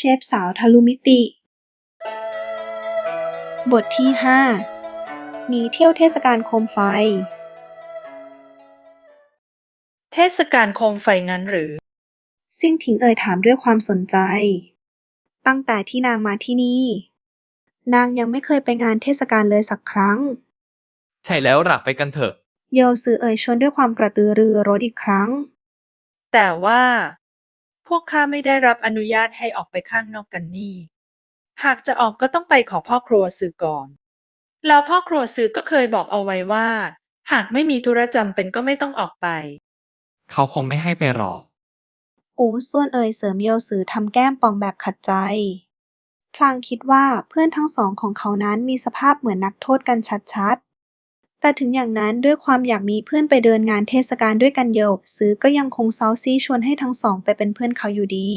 เชฟสาวทะลุมิติ บทที่5หนีเที่ยวเทศกาลโคมไฟ เทศกาลโคมไฟงั้นหรือ ซิ่งถิงเอ่ยถามด้วยความสนใจ ตั้งแต่ที่นางมาที่นี่ นางยังไม่เคยไปงานเทศกาลเลยสักครั้ง ใช่แล้วหลักไปกันเถอะ เยลซือเอ่ยชวนด้วยความกระตือรือร้นอีกครั้ง แต่ว่า พวกข้าไม่ได้รับอนุญาตให้ออกไปข้างนอกกันนี่ หากจะออกก็ต้องไปขอพ่อครัวสื่อก่อน แล้วพ่อครัวสื่อก็เคยบอกเอาไว้ว่า หากไม่มีธุระจำเป็นก็ไม่ต้องออกไป เขาคงไม่ให้ไปหรอก อูส่วนเอ่ยเสริมเยลซือทำแก้มป่องแบบขัดใจ พลางคิดว่าเพื่อนทั้งสองของเขานั้นมีสภาพเหมือนนักโทษกันชัดๆ แต่ถึงอย่างนั้นด้วยความอยากมีเพื่อนไปเดินงานเทศกาลด้วยกันเยลซือก็ยังคงเซาซีชวนให้ทั้งสองไปเป็นเพื่อนเขาอยู่ดี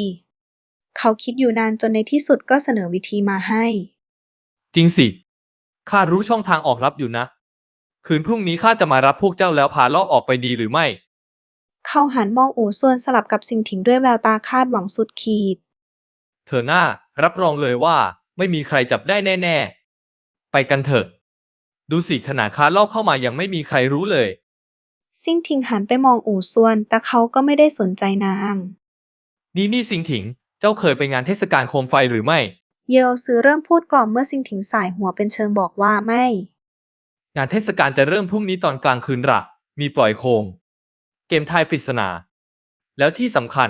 เขาคิดอยู่นานจนในที่สุดก็เสนอวิธีมาให้ จริงสิ ข้ารู้ช่องทางออกรับอยู่นะ คืนพรุ่งนี้ข้าจะมารับพวกเจ้าแล้วพาลอบออกไปดีหรือไม่ เขาหันมองอูส่วนสลับกับสิ่งถิงด้วยแววตาคาดหวังสุดขีด เธอหน้ารับรองเลยว่า ไม่มีใครจับได้แน่ ๆ ไปกันเถอะ ดูสิขนาดค้ารอบเข้ามายังไม่มีใครรู้เลย ซิ่งถิงหันไปมองอูส่วน แต่เขาก็ไม่ได้สนใจนาง นี่นี่สิงถิง เจ้าเคยไปงานเทศกาลโคมไฟหรือไม่ เยลซือเริ่มพูดกล่อมเมื่อซิงถิงสายหัวเป็นเชิงบอกว่าไม่ งานเทศกาลจะเริ่มพรุ่งนี้ตอนกลางคืนหระมีปล่อยโคม เกมทายปริศนา แล้วที่สำคัญ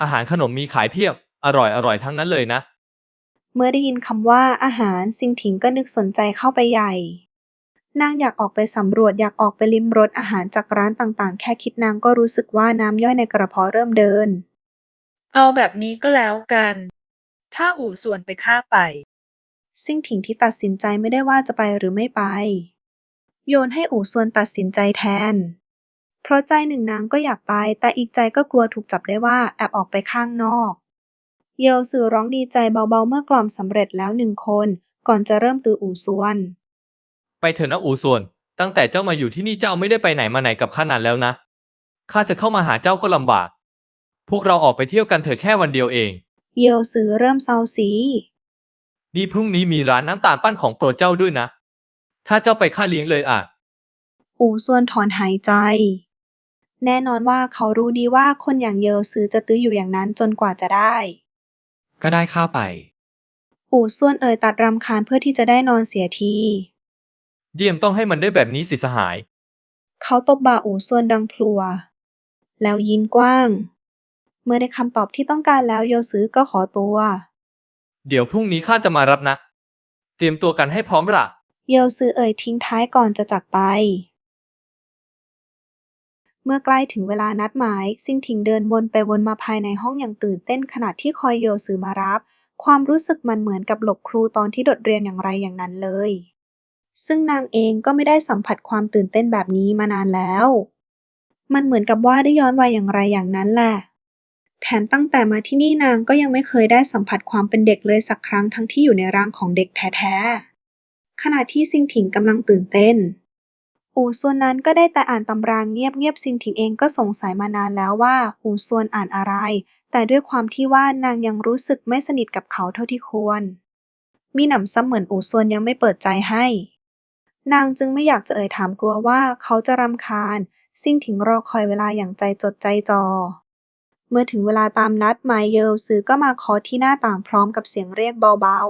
อาหารขนมมีขายเพียบ อร่อยอร่อยทั้งนั้นเลยนะ เมื่อได้ยินคำว่าอาหารซิงถิงก็นึกสนใจเข้าไปใหญ่ นางอยากออกไปสำรวจอยากออกไปลิ้มรสอาหารจากร้านต่างๆ แค่คิดนางก็รู้สึกว่าน้ำย่อยในกระเพาะเริ่มเดิน เอาแบบนี้ก็แล้วกัน ถ้าอู่ส่วนไปข้าไป ซิ่งถิงที่ตัดสินใจไม่ได้ว่าจะไปหรือไม่ไป โยนให้อู่ซวนตัดสินใจแทน เพราะใจหนึ่งนางก็อยากไป แต่อีกใจก็กลัวถูกจับได้ว่าแอบออกไปข้างนอก เยลสื่อร้องดีใจเบาๆเมื่อกล่อมสำเร็จแล้วหนึ่งคน ก่อนจะเริ่มตืออู่ซวน ไปเถอะนะอูส่วน ตั้งแต่เจ้ามาอยู่ที่นี่เจ้าไม่ได้ไปไหนมาไหนกับข้านานแล้วนะ ข้าจะเข้ามาหาเจ้าก็ลำบาก พวกเราออกไปเที่ยวกันเถอะแค่วันเดียวเอง เยลสื่อเริ่มเซาซีนี่พรุ่งนี้มีร้านน้ำตาลปั้นของโปรดเจ้าด้วยนะ ถ้าเจ้าไปข้าเลี้ยงเลยอะ อู่ซวนถอนหายใจ แน่นอนว่าเขารู้ดีว่าคนอย่างเยลซือจะตื้ออยู่อย่างนั้นจนกว่าจะได้ ก็ได้ข้าไป อู่ส่วนเอ่ยตัดรำคาญเพื่อที่จะได้นอนเสียที เยี่ยมต้องให้มันได้แบบนี้สิสหาย เขาตบบ่าอู่ส่วนดังพลัว แล้วยิ้มกว้าง เมื่อได้คำตอบที่ต้องการแล้วโยซือก็ขอตัว เดี๋ยวพรุ่งนี้ข้าจะมารับนะ เตรียมตัวกันให้พร้อมละเยลซือเอ่ยทิ้งท้ายก่อนจะจากไป เมื่อใกล้ถึงเวลานัดหมาย ซิงถิงเดินวนไปวนมาภายในห้องอย่างตื่นเต้นขณะที่คอยเยลซือมารับ ความรู้สึกมันเหมือนกับหลบครูตอนที่โดดเรียนอย่างไรอย่างนั้นเลย ซึ่งนางเองก็ไม่ได้สัมผัสความตื่นเต้นแบบนี้มานานแล้ว มันเหมือนกับว่าได้ย้อนวัยอย่างไรอย่างนั้นแหละ แถมตั้งแต่มาที่นี่นางก็ยังไม่เคยได้สัมผัสความเป็นเด็กเลยสักครั้งทั้งที่อยู่ในร่างของเด็กแท้ๆ ขณะที่ซิงถิงกำลังตื่นเต้น อูส่วนนั้นก็ได้แต่อ่านตำรางเงียบๆซิงถิงเองก็สงสัยมานานแล้วว่าอูส่วนอ่านอะไร แต่ด้วยความที่ว่านางยังรู้สึกไม่สนิทกับเขาเท่าที่ควร มีหนำซ้ำเหมือนอูส่วนยังไม่เปิดใจให้ นางจึงไม่อยากจะเอ่ยถามกลัวว่าเขาจะรำคาญ ซิงถิงรอคอยเวลาอย่างใจจดใจจอเมื่อถึงเวลาตามนัดหมายเยลซือก็มาเคาะที่หน้าต่างพร้อมกับเสียงเรียกเบา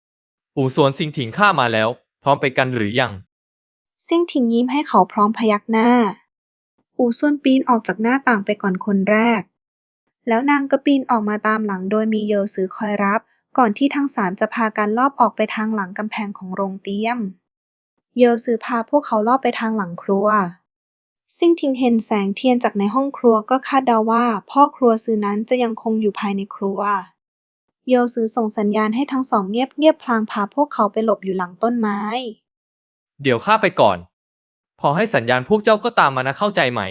ๆอู่สวนสิงถิงข้ามาแล้ว พร้อมไปกันหรือยัง ซิ่งถิงยิ้มให้เขาพร้อมพยักหน้าอูส่วนปีนออกจากหน้าต่างไปก่อนคนแรก แล้วนางก็ปีนออกมาตามหลังโดยมีเยลซือคอยรับ ก่อนที่ทั้งสามจะพากันลอบออกไปทางหลังกำแพงของโรงเตี้ยม เยลซือพาพวกเขาลอบไปทางหลังครัว ซิ่งทิงเห็นแสงเทียนจากในห้องครัวก็คาดเดาว่า พ่อครัวซือนั้นจะยังคงอยู่ภายในครัว เยลซือส่งสัญญาณให้ทั้งสองเงียบเงียบๆพลางพาพวกเขาไปหลบอยู่หลังต้นไม้ เดี๋ยวข้าไปก่อน พอให้สัญญาณพวกเจ้าก็ตามมานะเข้าใจไหม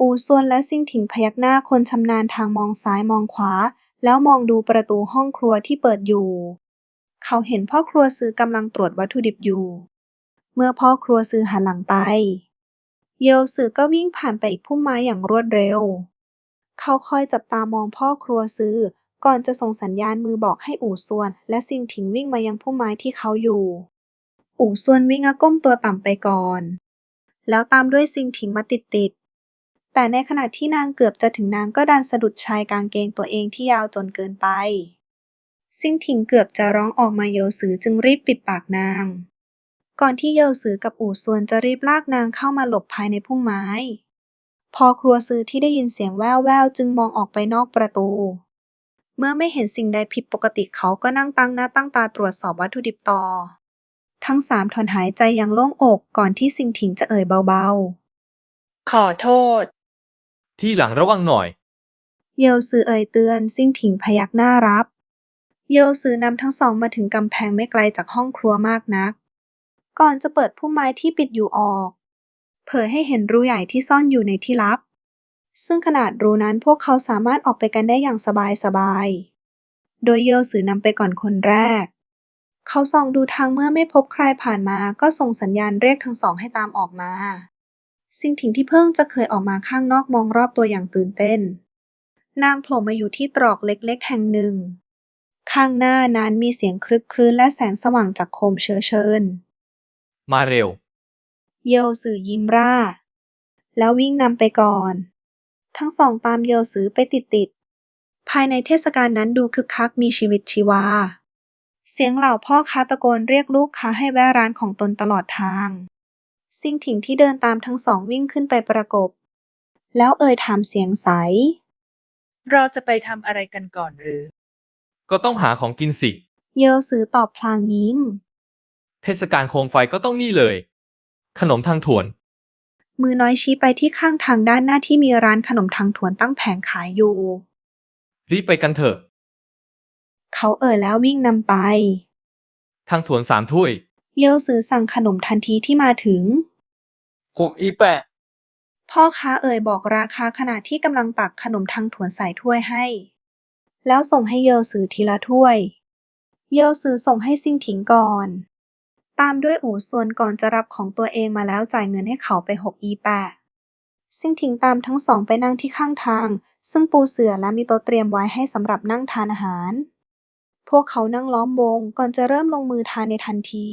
อูส่วนและซิ่งถิงพยักหน้าคนชำนาญทางมองซ้ายมองขวา แล้วมองดูประตูห้องครัวที่เปิดอยู่ เขาเห็นพ่อครัวซื้อกำลังตรวจวัตถุดิบอยู่ เมื่อพ่อครัวซื้อหันหลังไป เยลซือก็วิ่งผ่านไปอีกพุ่มไม้อย่างรวดเร็ว เขาคอยจับตามองพ่อครัวซื้อก่อนจะส่งสัญญาณมือบอกให้อู่ซวน และซิงถิงวิ่งมายังพุ่มไม้ที่เขาอยู่ อู่ซวนวิ่งก้มตัวต่ำไปก่อน แล้วตามด้วยซิงถิงมาติดๆ แต่ในขณะที่นางเกือบจะถึงนางก็ดันสะดุดชายกางเกงตัวเองที่ยาวจนเกินไป ซิงถิงเกือบจะร้องออกมาเยลซือจึงรีบปิดปากนาง ก่อนที่เยลซือกับอู่ซวนจะรีบลากนางเข้ามาหลบภายในพุ่มไม้ พอครัวซือที่ได้ยินเสียงแว่วๆจึงมองออกไปนอกประตู เมื่อไม่เห็นสิ่งใดผิดปกติเขาก็นั่งตั้งหน้าตั้งตาตรวจสอบวัตถุดิบต่อ ทั้งสามถอนหายใจอย่างโล่งอกก่อนที่ซิงถิงจะเอ่ยเบาขอโทษ ที่หลังระวังหน่อยๆเยลซือเอ่ยเตือนซิงถิงพยักหน้ารับ เยลซือนำทั้งสองมาถึงกำแพงไม่ไกลจากห้องครัวมากนัก ก่อนจะเปิดพุ่มไม้ที่ปิดอยู่ออก เผยให้เห็นรูใหญ่ที่ซ่อนอยู่ในที่ลับ ซึ่งขนาดรูนั้นพวกเขาสามารถออกไปกันได้อย่างสบายๆโดยเยลสือนำไปก่อนคนแรก เขาส่องดูทางเมื่อไม่พบใครผ่านมาก็ส่งสัญญาณเรียกทั้งสองให้ตามออกมาสิ่งถิงที่เพิ่งจะเคยออกมาข้างนอกมองรอบตัวอย่างตื่นเต้น นางโผล่มาอยู่ที่ตรอกเล็กๆ แห่งหนึ่ง ข้างหน้านั้นมีเสียงคลึกครื้นและแสงสว่างจากโคมเชื้อเชิญ มาเร็ว เยลสื่อยิ้มร่า แล้ววิ่งนำไปก่อน ทั้งสองตามเยลสือไปติดๆ ภายในเทศกาลนั้นดูคึกคักมีชีวิตชีวา เสียงเหล่าพ่อค้าตะโกนเรียกลูกค้าให้แวะร้านของตนตลอดทาง ซิงถิงที่เดินตามทั้งสองวิ่งขึ้นไปประกบ แล้วเอ่ยถามเสียงใส เราจะไปทำอะไรกันก่อนหรือ ก็ต้องหาของกินสิ เยลสือตอบพลางยิ้ม เทศกาลโคมไฟก็ต้องนี่เลย ขนมทางถวน มือน้อยชี้ไปที่ข้างทางด้านหน้าที่มีร้านขนมทางถวนตั้งแผงขายอยู่ รีบไปกันเถอะ เขาเอ่ยแล้ววิ่งนำไป ทางถวนสามถ้วย เยลสือสั่งขนมทันทีที่มาถึง หกอีแปะ พ่อค้าเอ่ยบอกราคาขณะที่กำลังตักขนมทางถวนใส่ถ้วยให้ แล้วส่งให้เยลสือทีละถ้วย เยลสือส่งให้ซิงถิงก่อน ตามด้วยอู่ส่วนก่อนจะรับของตัวเองมาแล้วจ่ายเงินให้เขาไปหกอีแปะซิงถิงตามทั้งสองไปนั่งที่ข้างทาง ซึ่งปูเสื่อและมีโต๊ะเตรียมไว้ให้สำหรับนั่งทานอาหาร พวกเขานั่งล้อมวงก่อนจะเริ่มลงมือทานในทันที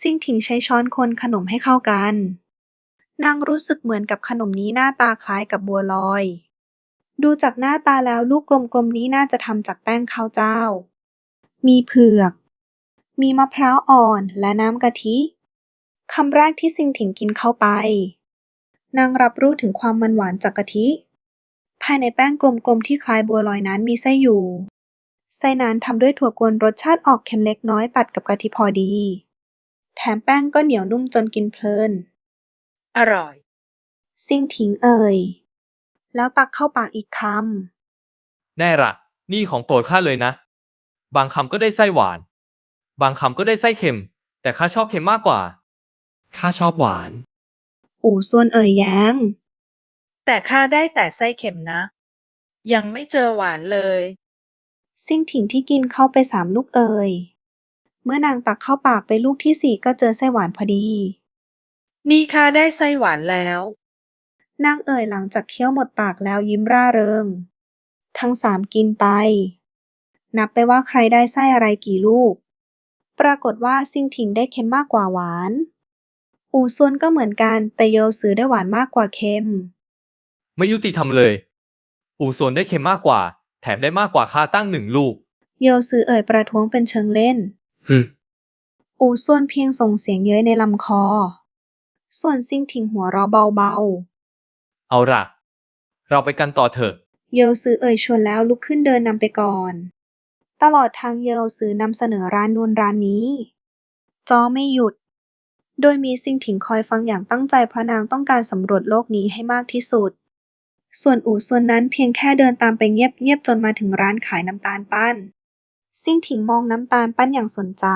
ซิงถิงใช้ช้อนคนขนมให้เข้ากัน นางรู้สึกเหมือนกับขนมนี้หน้าตาคล้ายกับบัวลอย ดูจากหน้าตาแล้วลูกกลมๆนี้น่าจะทำจากแป้งข้าวเจ้า มีเผือก มีมะพร้าวอ่อนและน้ำกะทิ คำแรกที่ซิงถิงกินเข้าไป นางรับรู้ถึงความมันหวานจากกะทิ ภายในแป้งกลมๆที่คล้ายบัวลอยนั้นมีไส้อยู่ ไส้นั้นทำด้วยถั่วกวนรสชาติออกเค็มเล็กน้อยตัดกับกะทิพอดี แถมแป้งก็เหนียวนุ่มจนกินเพลิน อร่อย ซิ่งถิงเอ่ย แล้วตักเข้าปากอีกคแน่ละนี่ของโปรดข้าเลยนะ บางคำก็ได้ไส้หวาน บางคำก็ได้ไส้เค็ม แต่ข้าชอบเค็มมากกว่า ข้าชอบหวานำอู่ซวนเอ่ยแย้ง แต่ข้าได้แต่ไส้เค็มนะ ยังไม่เจอหวานเลย ซิ่งถิงที่กินเข้าไปสามลูกเอ่ย เมื่อนางตักเข้าปากไปลูกที่สี่ก็เจอไส้หวานพอดี นี่ข้าได้ไส้หวานแล้ว นางเอ่ยหลังจากเคี้ยวหมดปากแล้วยิ้มร่าเริง ทั้งสามกินไป นับไปว่าใครได้ไส้อะไรกี่ลูก ปรากฏว่าซิงถิงได้เค็มมากกว่าหวาน อู่ซวนก็เหมือนกัน แต่เยลซือได้หวานมากกว่าเค็ม ไม่ยุติธรรมเลย อูส่วนได้เค็มมากกว่า แถมได้มากกว่าข้าตั้งหนึ่งลูก เยลซือเอ่ยประท้วงเป็นเชิงเล่น ฮึมอู่ส่วนเพียงส่งเสียงเย้ยในลำคอ ส่วนซิงถิงหัวเราะเบาเอาละเราไปกันต่อเถอะ ๆ เยลซือเอ่ยชวนแล้วลุกขึ้นเดินนำไปก่อน ตลอดทางเยลซือนำเสนอร้านนูนร้านนี้จอไม่หยุด โดยมีซิงถิงคอยฟังอย่างตั้งใจเพราะนางต้องการสำรวจโลกนี้ให้มากที่สุด ส่วนอู่ส่วนนั้นเพียงแค่เดินตามไปเงียบๆจนมาถึงร้านขายน้ำตาลปั้น ซิ่งถิงมองน้ำตาลปั้นอย่างสนใจ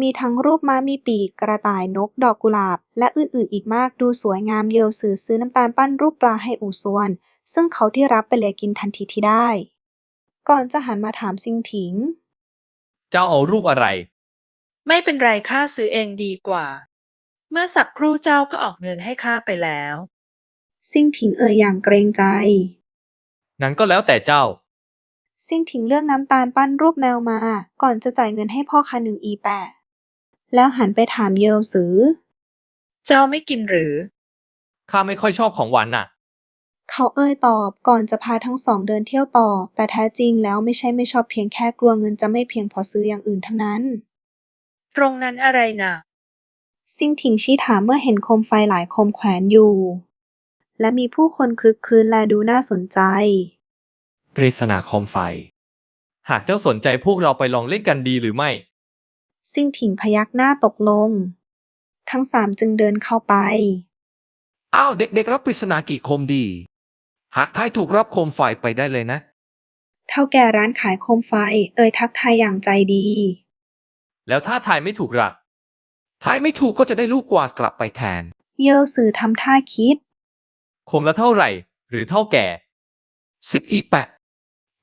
มีทั้งรูปม้ามีปีกกระต่ายนก ดอกกุหลาบ และอื่นๆ อีกมากดูสวยงามเยลสือซื้อน้ำตาลปั้นรูปปลาให้อู่ส่วน ซึ่งเขาที่รับไปเลยกินทันทีที่ได้ ก่อนจะหันมาถามซิงถิง เจ้าเอารูปอะไร ไม่เป็นไรข้าซื้อเองดีกว่า เมื่อสักครู่เจ้าก็ออกเงินให้ข้าไปแล้ว ซิงถิงเอ่ยอย่างเกรงใจ นั้นก็แล้วแต่เจ้า ซิ่งถิงเลือกน้ำตาลปั้นรูปแมวมา ก่อนจะจ่ายเงินให้พ่อค้าหนึ่งอีแปะแล้วหันไปถามเยลซือ เจ้าไม่กินหรือ ข้าไม่ค่อยชอบของหวานน่ะ เขาเอ่ยตอบก่อนจะพาทั้งสองเดินเที่ยวต่อ แต่แท้จริงแล้วไม่ใช่ไม่ชอบเพียงแค่กลัวเงินจะไม่เพียงพอซื้ออย่างอื่นเท่านั้น ตรงนั้นอะไรน่ะซิ่งถิงชี้ถามเมื่อเห็นโคมไฟหลายโคมแขวนอยู่ และมีผู้คนคลึกครื้นและดูน่าสนใจปริศนาโคมไฟ หากเจ้าสนใจพวกเราไปลองเล่นกันดีหรือไม่ ซิ่งถิงพยักหน้าตกลง ทั้งสามจึงเดินเข้าไป อ้าวเด็กๆรับปริศนากี่โคมดี หากทายถูกรับโคมไฟไปได้เลยนะ เท่าแก่ร้านขายโคมไฟ เอ่ยทักทายอย่างใจดี แล้วถ้าทายไม่ถูกล่ะทายไม่ถูกก็จะได้ลูกกวาดกลับไปแทน เยลสื่อทำท่าคิด โคมละเท่าไหร่ หรือเท่าแก่ สิบอีแปะ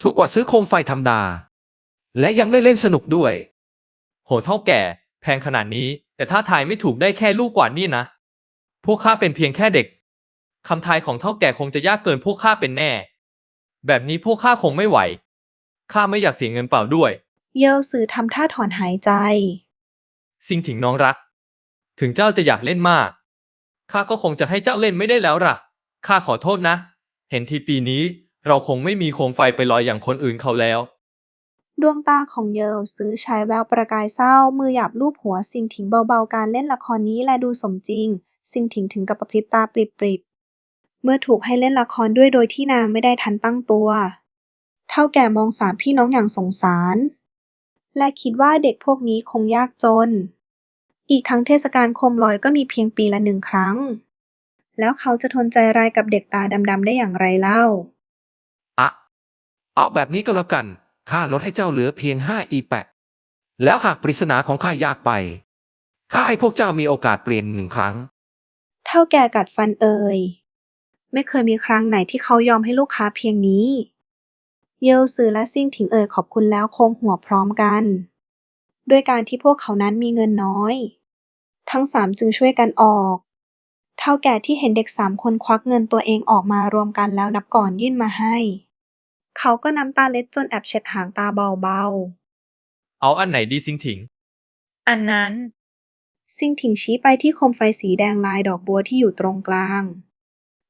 ถูกกว่าซื้อโคมไฟธรรมดา และยังได้เล่นสนุกด้วย โหเท่าแก่ แพงขนาดนี้ แต่ถ้าทายไม่ถูกได้แค่ลูกกว่านี่นะ พวกข้าเป็นเพียงแค่เด็ก คำทายของเท่าแก่คงจะยากเกินพวกข้าเป็นแน่ แบบนี้พวกข้าคงไม่ไหว ข้าไม่อยากเสียเงินเปล่าด้วย เยลสื่อทำท่าถอนหายใจ สิ่งถิงน้องรัก ถึงเจ้าจะอยากเล่นมาก ข้าก็คงจะให้เจ้าเล่นไม่ได้แล้วล่ะ ข้าขอโทษนะ เห็นทีปีนี้ เราคงไม่มีโคมไฟไปลอยอย่างคนอื่นเขาแล้ว ดวงตาของเยลซื้อฉายแววประกายเศร้า มือหยาบลูบหัวซิงถิงเบาๆการเล่นละครนี้และดูสมจริงซิงถิงถึงกับประพริบตาปริบๆ เมื่อถูกให้เล่นละครด้วยโดยที่นางไม่ได้ทันตั้งตัว เท่าแก่มองสามพี่น้องอย่างสงสาร และคิดว่าเด็กพวกนี้คงยากจน อีกทั้งเทศกาลโคมลอยก็มีเพียงปีละหนึ่งครั้ง แล้วเขาจะทนใจร้ายกับเด็กตาดำๆได้อย่างไรเล่า อะเอาแบบนี้ก็แล้วกัน ข้าลดให้เจ้าเหลือเพียงห้าอีแปะ แล้วหากปริศนาของข้ายากไป ข้าให้พวกเจ้ามีโอกาสเปลี่ยนหนึ่งครั้ง เท่าแก่กัดฟันเอ่ย ไม่เคยมีครั้งไหนที่เขายอมให้ลูกค้าเพียงนี้ เยลซือและซิ่งถิงเอ่ยขอบคุณแล้วโค้งหัวพร้อมกัน ด้วยการที่พวกเขานั้นมีเงินน้อย ทั้งสามจึงช่วยกันออก เท่าแก่ที่เห็นเด็กสามคนควักเงินตัวเองออกมารวมกันแล้วนับก่อนยื่นมาให้ เขาก็น้ำตาเล็ดจนแอบเช็ดหางตาเบาๆ เอาอันไหนดีสิงถิง อันนั้นซิ่งถิงชี้ไปที่โคมไฟสีแดงลายดอกบัวที่อยู่ตรงกลาง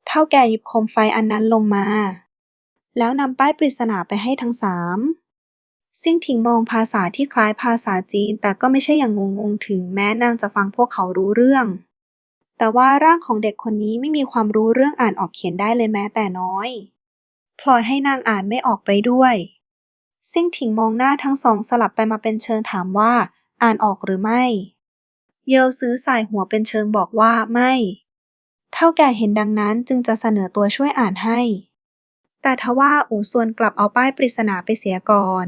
เท่าแก่หยิบโคมไฟอันนั้นลงมา แล้วนำป้ายปริศนาไปให้ทั้งสามซิ่งถิงมองภาษาที่คล้ายภาษาจีน แต่ก็ไม่ใช่อย่างงงๆถึงแม้นางจะฟังพวกเขารู้เรื่อง แต่ว่าร่างของเด็กคนนี้ไม่มีความรู้เรื่องอ่านออกเขียนได้เลยแม้แต่น้อยพลอยให้นางอ่านไม่ออกไปด้วย ซิ่งถิงมองหน้าทั้งสองสลับไปมาเป็นเชิงถามว่า อ่านออกหรือไม่ เยลซื้อสายหัวเป็นเชิงบอกว่าไม่ เท่าแก่เห็นดังนั้นจึงจะเสนอตัวช่วยอ่านให้ แต่ทว่าอู่ซวนกลับเอาป้ายปริศนาไปเสียก่อน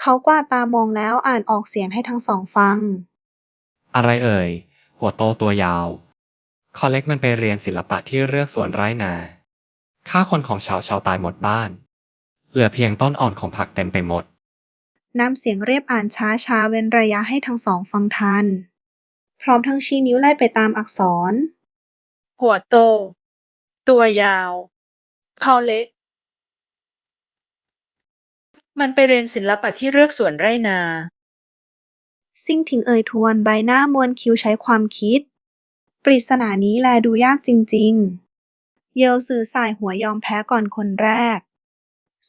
เขากวาดตามองแล้วอ่านออกเสียงให้ทั้งสองฟัง อะไรเอ่ย หัวโตตัวยาว คอเล็กมันไปเรียนศิลปะที่เรือกสวนไร่นาฆ่าคนของชาวชาวตายหมดบ้าน เหลือเพียงต้นอ่อนของผักเต็มไปหมด น้ำเสียงเรียบอ่านช้าช้าๆเว้นระยะให้ทั้งสองฟังทัน พร้อมทั้งชี้นิ้วไล่ไปตามอักษร หัวโต ตัวยาวคอเล็ก มันไปเรียนศิลปะที่เลือกสวนไรนา ซิ่งถิงเอ่ยทวนใบหน้ามวนคิ้วใช้ความคิด ปริศนานี้แลดูยากจริง ๆ เยลสื่อสายหัวยอมแพ้ก่อนคนแรก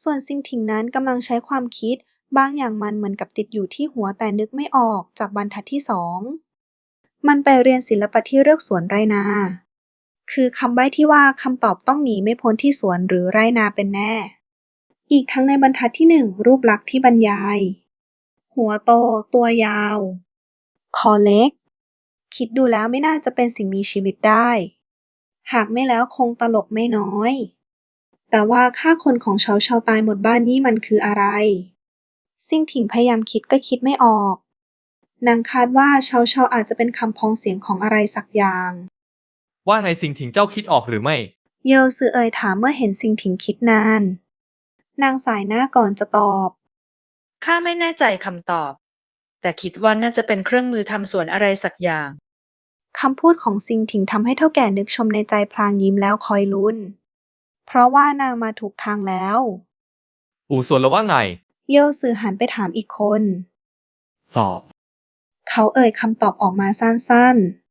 ส่วนซิ่งถิงนั้นกำลังใช้ความคิดบางอย่างมันเหมือนกับติดอยู่ที่หัวแต่นึกไม่ออกจากบรรทัดที่สอง มันไปเรียนศิลปะที่เลือกสวนไรนา คือคำใบ้ที่ว่าคำตอบต้องหนีไม่พ้นที่สวนหรือไรนาเป็นแน่ อีกทั้งในบรรทัดที่หนึ่งรูปลักษณ์ที่บรรยาย หัวโต ตัวยาว คอเล็ก คิดดูแล้วไม่น่าจะเป็นสิ่งมีชีวิตได้ หากไม่แล้วคงตลกไม่น้อย แต่ว่าค่าคนของชาวชาวตายหมดบ้านนี่มันคืออะไร ซิ่งถิงพยายามคิดก็คิดไม่ออกนางคาดว่าชาวชาวอาจจะเป็นคำพ้องเสียงของอะไรสักอย่าง ว่าในสิ่งถิงเจ้าคิดออกหรือไม่ เยลซือเอ่ยถามเมื่อเห็นซิงถิงคิดนาน นางสายหน้าก่อนจะตอบ ข้าไม่แน่ใจคำตอบ แต่คิดว่าน่าจะเป็นเครื่องมือทำสวนอะไรสักอย่างคำพูดของซิงถิงทำให้เท่าแก่นึกชมในใจพลางยิ้มแล้วคอยลุ้น เพราะว่านางมาถูกทางแล้ว อู่ส่วนแล้วว่าไงโยซือหันไปถามอีกคน สอบ เขาเอ่ยคำตอบออกมาสั้นๆ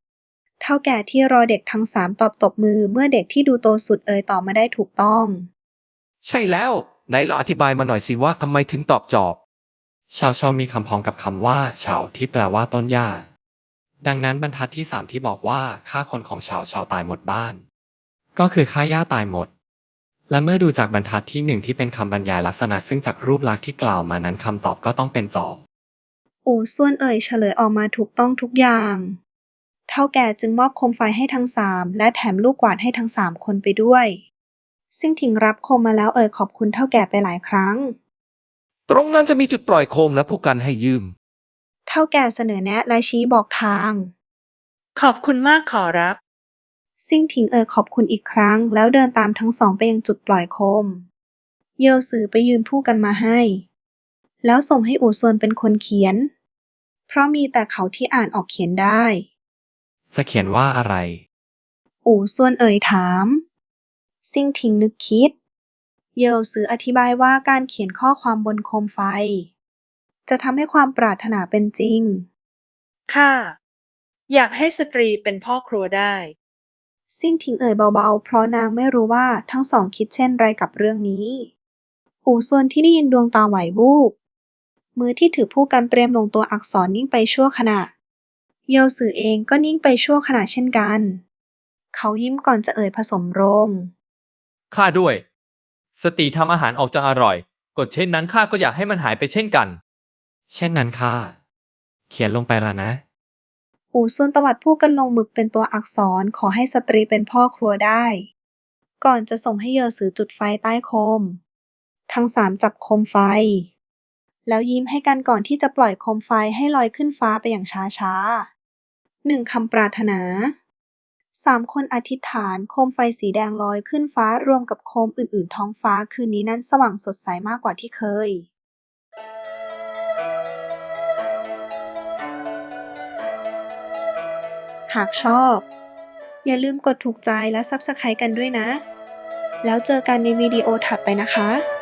เท่าแก่ที่รอเด็กทั้งสามตอบตบมือเมื่อเด็กที่ดูโตสุดเอ่ยตอบมาได้ถูกต้อง ใช่แล้วไหนลองอธิบายมาหน่อยสิว่าทำไมถึงตอบจอบ ชาวชาวมีคำพ้องกับคำว่าเฉาที่แปลว่าต้นหญ้า ดังนั้นบรรทัดที่สามที่บอกว่าฆ่าคนของชาวชาวตายหมดบ้าน ก็คือฆ่าหญ้าตายหมด และเมื่อดูจากบรรทัดที่หนึ่งที่เป็นคำบรรยายลักษณะซึ่งจากรูปลักษณ์ที่กล่าวมานั้นคำตอบก็ต้องเป็นจอบ อู่ส่วนเอ่ยเฉลยออกมาถูกต้องทุกอย่างเท่าแก่จึงมอบโคมไฟให้ทั้งสามและแถมลูกกวาดให้ทั้งสามคนไปด้วย ซึ่งถิงรับโคมมาแล้วเอ่ยขอบคุณเท่าแก่ไปหลายครั้ง ตรงนั้นจะมีจุดปล่อยโคมและผู้กันให้ยืม เท่าแก่เสนอแนะและชี้บอกทาง ขอบคุณมากขอรับ ซิ่งถิงเอ่ยขอบคุณอีกครั้ง แล้วเดินตามทั้งสองไปยังจุดปล่อยโคม เยลสือไปยืนผู้กันมาให้ แล้วส่งให้อู่ซวนเป็นคนเขียน เพราะมีแต่เขาที่อ่านออกเขียนได้ จะเขียนว่าอะไร อู่ส่วนเอ่ยถาม ซิ่งถิงนึกคิด เยลซืออธิบายว่าการเขียนข้อความบนโคมไฟ จะทำให้ความปรารถนาเป็นจริง ค่ะ อยากให้สตรีเป็นพ่อครัวได้ ซิ่งถิงเอ่ยเบาๆ เพราะนางไม่รู้ว่าทั้งสองคิดเช่นไรกับเรื่องนี้ อู่ซวนที่ได้ยินดวงตาไหววูบมือที่ถือผู้กันเตรียมลงตัวอักษรนิ่งไปชั่วขณะ เยลสือเองก็นิ่งไปชั่วขณะเช่นกัน เขายิ้มก่อนจะเอ่ยผสมโรง ข้าด้วย สตรีทำอาหารออกจะอร่อยกฎเช่นนั้นข้าก็อยากให้มันหายไปเช่นกัน เช่นนั้นค่ะ เขียนลงไปละนะ อู่ซวนตวัดผู้กันลงหมึกเป็นตัวอักษรขอให้สตรีเป็นพ่อครัวได้ ก่อนจะส่งให้เยลสือจุดไฟใต้โคม ทั้งสามจับโคมไฟ แล้วยิ้มให้กันก่อนที่จะปล่อยโคมไฟให้ลอยขึ้นฟ้าไปอย่างช้าๆ หนึ่งคำปรารถนาสามคนอธิษฐานโคมไฟสีแดงลอยขึ้นฟ้ารวมกับโคมอื่นๆ ท้องฟ้าคืนนี้นั้นสว่างสดใสมากกว่าที่เคย หากชอบ อย่าลืมกดถูกใจและ Subscribe กันด้วยนะ แล้วเจอกันในวิดีโอถัดไปนะคะ